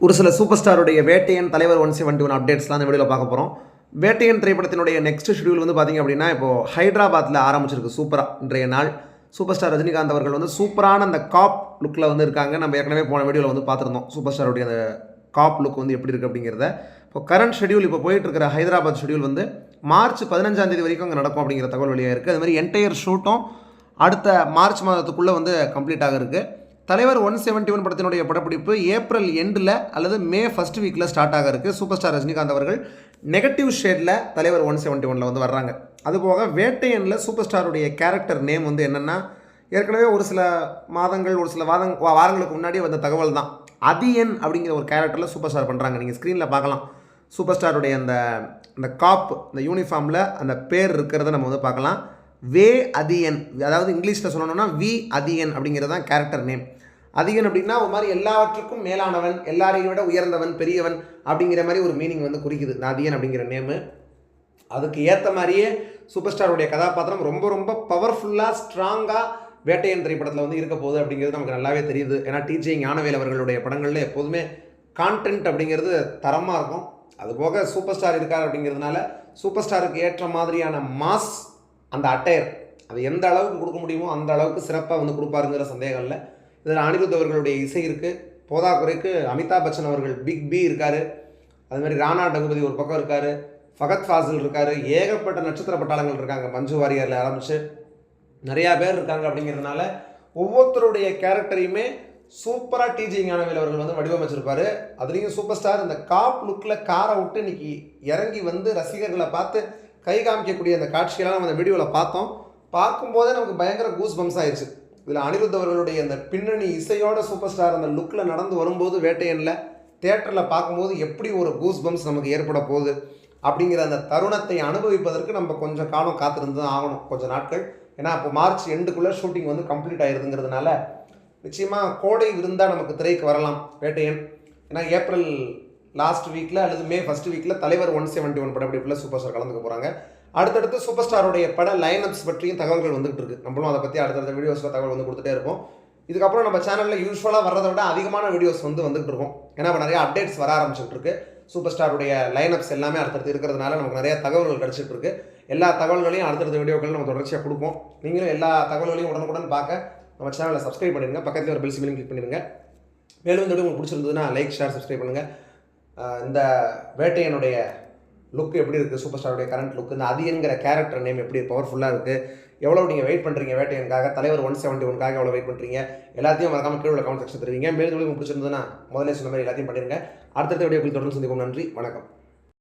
ஒரு சில சூப்பர் ஸ்டாருடைய வேட்டையன் தலைவர் ஒன் செவன்டி ஒன் அப்டேட்ஸ்லாம் அந்த வீடியோவில் பார்க்க போகிறோம் வேட்டையன் திரைப்படத்தினுடைய நெக்ஸ்ட் ஷெடியூல் வந்து பார்த்திங்க அப்படின்னா இப்போது ஹைதராபாத்தில் ஆரம்பிச்சிருக்கு சூப்பராக இன்றைய நாள். சூப்பர் ஸ்டார் ரஜினிகாந்த் அவர்கள் வந்து சூப்பரான அந்த காப் லுக்கில் வந்து இருக்காங்க. நம்ம ஏற்கனவே போன வீடியோவில் வந்து பார்த்துருந்தோம். சூப்பர் ஸ்டாருடைய அந்த காப் லுக் வந்து எப்படி இருக்குது அப்படிங்கிறத. இப்போ கரண்ட் ஷெடியூல் இப்போ போயிட்டு இருக்கிற ஹைதராபாத் ஷெடியூல் வந்து மார்ச் பதினஞ்சாம் தேதி வரைக்கும் அங்கே நடக்கும் அப்படிங்கிற தகவல் வெளியாக இருக்குது அது மாதிரி என்டையர் ஷூட்டும் அடுத்த மார்ச் மாதத்துக்குள்ளே வந்து கம்ப்ளீட் ஆக இருக்குது தலைவர் ஒன் செவன்ட்டி ஒன் படத்தினுடைய படப்பிடிப்பு ஏப்ரல் எண்டில் அல்லது மே ஃபர்ஸ்ட் வீக்கில் ஸ்டார்ட் ஆக இருக்குது சூப்பர் ஸ்டார் ரஜினிகாந்த் அவர்கள் நெகட்டிவ் ஷேடில் தலைவர் ஒன் செவன்ட்டி ஒனில் வந்து வர்றாங்க. அதுபோக வேட்டையனில் சூப்பர் ஸ்டாருடைய கேரக்டர் நேம் வந்து என்னென்னா ஏற்கனவே ஒரு சில மாதங்கள் ஒரு சில வாதங் வா- வாரங்களுக்கு முன்னாடி வந்த தகவல் தான். அதியன் அப்படிங்கிற ஒரு கேரக்டரில் சூப்பர் ஸ்டார் பண்ணுறாங்க நீங்கள் ஸ்க்ரீனில் பார்க்கலாம். சூப்பர் ஸ்டாருடைய அந்த அந்த காப் இந்த யூனிஃபார்மில் அந்த பேர் இருக்கிறத நம்ம வந்து பார்க்கலாம். வே அதியன் அதாவது இங்கிலீஷில் சொல்லணும்னா வி அதியன் அப்படிங்கிறது தான் கேரக்டர் நேம் அதிகன் அப்படின்னா ஒரு மாதிரி எல்லாவற்றுக்கும் மேலானவன் எல்லாரையும் விட உயர்ந்தவன் பெரியவன் அப்படிங்கிற மாதிரி ஒரு மீனிங் வந்து குறிக்குது. இந்த அதியன் அப்படிங்கிற நேமு அதுக்கு ஏற்ற மாதிரியே சூப்பர் ஸ்டாருடைய கதாபாத்திரம் ரொம்ப ரொம்ப பவர்ஃபுல்லாக ஸ்ட்ராங்காக வேட்டையன் திரைப்படத்தில் வந்து இருக்க போகுது அப்படிங்கிறது நமக்கு நல்லாவே தெரியுது. ஏன்னா டிஜே ஞானவேல் அவர்களுடைய படங்களில் எப்போதுமே கான்டென்ட் அப்படிங்கிறது தரமாக இருக்கும். அதுபோக சூப்பர் ஸ்டார் இருக்கார் அப்படிங்கிறதுனால சூப்பர் ஸ்டாருக்கு ஏற்ற மாதிரியான மாஸ் அந்த அட்டையர் அது எந்த அளவுக்கு கொடுக்க முடியுமோ அந்த அளவுக்கு சிறப்பாக வந்து கொடுப்பாருங்கிற சந்தேகம் இல்லை. இதில் அனிருத் அவர்களுடைய இசை இருக்குது போதாக்குறைக்கு அமிதாப் பச்சன் அவர்கள் பிக் பி இருக்கார். அது மாதிரி ராணா டகுபதி ஒரு பக்கம் இருக்கார். ஃபகத் ஃபாசில் இருக்கார். ஏகப்பட்ட நட்சத்திர பட்டாளங்கள் இருக்காங்க மஞ்சு வாரியரில் ஆரம்பித்து நிறையா பேர் இருக்காங்க அப்படிங்கிறதுனால ஒவ்வொருத்தருடைய கேரக்டரையுமே சூப்பராக டிஜி ஞானவேல் அவர்கள் வந்து வடிவமைச்சிருப்பார். அதுலேயும் சூப்பர் ஸ்டார். இந்த காப் லுக்கில் காரை விட்டு இன்னைக்கு இறங்கி வந்து ரசிகர்களை பார்த்து கை காமிக்கக்கூடிய அந்த காட்சியெல்லாம் நம்ம அந்த வீடியோவில் பார்த்தோம். பார்க்கும்போதே நமக்கு பயங்கர கூஸ் பம்ஸ் ஆயிடுச்சு இதில் அனிருத் அவர்களுடைய அந்த பின்னணி இசையோட சூப்பர் ஸ்டார் அந்த லுக்கில் நடந்து வரும்போது வேட்டையனில் தேட்டரில் பார்க்கும்போது எப்படி ஒரு கூஸ் பம்ஸ் நமக்கு ஏற்பட போகுது அப்படிங்கிற அந்த தருணத்தை அனுபவிப்பதற்கு நம்ம கொஞ்சம் காலம் காத்திருந்து தான் ஆகணும் கொஞ்சம் நாட்கள். ஏன்னா இப்போ மார்ச் எண்டுக்குள்ளே ஷூட்டிங் வந்து கம்ப்ளீட் ஆயிருதுங்கிறதுனால நிச்சயமாக கோடை இருந்தால் நமக்கு திரைக்கு வரலாம் வேட்டையன். ஏன்னா ஏப்ரல் லாஸ்ட் வீக்கில் அல்லது மே ஃபஸ்ட் வீக்கில் தலைவர் ஒன் செவன்ட்டி ஒன் படப்பிடிப்பில் சூப்பர் ஸ்டார் கலந்துக்க போகிறாங்க அடுத்தடுத்து சூப்பர் ஸ்டாருடைய பட லைனப்ஸ் பற்றியும் தகவல்கள் வந்துகிட்டு இருக்கு. நம்மளும் அதை பற்றி அடுத்தடுத்த வீடியோஸில் தகவல் வந்து கொடுத்துட்டே இருப்போம். இதுக்கப்புறம் நம்ம சேனலில் யூஸ்வலாக வர்றதை விட அதிகமான வீடியோஸ் வந்து வந்துகிட்டு இருக்கும். ஏன்னா இப்போ நிறைய அப்டேட்ஸ் வர ஆரம்பிச்சுட்டு இருக்கு. சூப்பர் ஸ்டாருடைய லைனப்ஸ் எல்லாமே அடுத்தடுத்து இருக்கிறதுனால நமக்கு நிறைய தகவல்கள் கிடச்சிட்டு இருக்கு. எல்லா தகவல்களையும் அடுத்தடுத்த வீடியோக்கள் நம்ம தொடர்ச்சியாக கொடுப்போம். நீங்களும் எல்லா தகவல்களையும் உடனுக்குடன் பார்க்க நம்ம சேனலை சப்ஸ்கிரைப் பண்ணிடுங்க. பக்கத்தில் ஒரு பெல் சிமிலும் கிளிக் பண்ணிடுங்க. மேலும் இந்த வீடியோ உங்களுக்கு பிடிச்சிருந்ததுன்னா லைக் ஷேர் சப்ஸ்கிரைப் பண்ணுங்கள் இந்த வேட்டையனுடைய லுக் எப்படி இருக்குது சூப்பர் ஸ்டாருடைய கரண்ட் லுக் இந்த அதியன்கிற கேரக்டர் நேம் எப்படி பவர்ஃபுல்லாக இருக்குது எவ்வளோ நீங்கள் வெயிட் பண்ணுறீங்க வேட்டையனுக்காக தலைவர் ஒன் செவன்ட்டி ஒன்காக எவ்வளோ வெயிட் பண்ணுறீங்க எல்லாத்தையும் மறக்காமல் கீழே கமெண்ட் செக்ஷன் தருவீங்க. மேலும் உங்களுக்கு பிடிச்சிருந்ததுன்னா முதலே சொன்ன மாதிரி எல்லாத்தையும் பண்ணிடுங்க அடுத்தடுத்த வீடியோக்கள் தொடர்ந்து சந்திப்போம். நன்றி. வணக்கம்.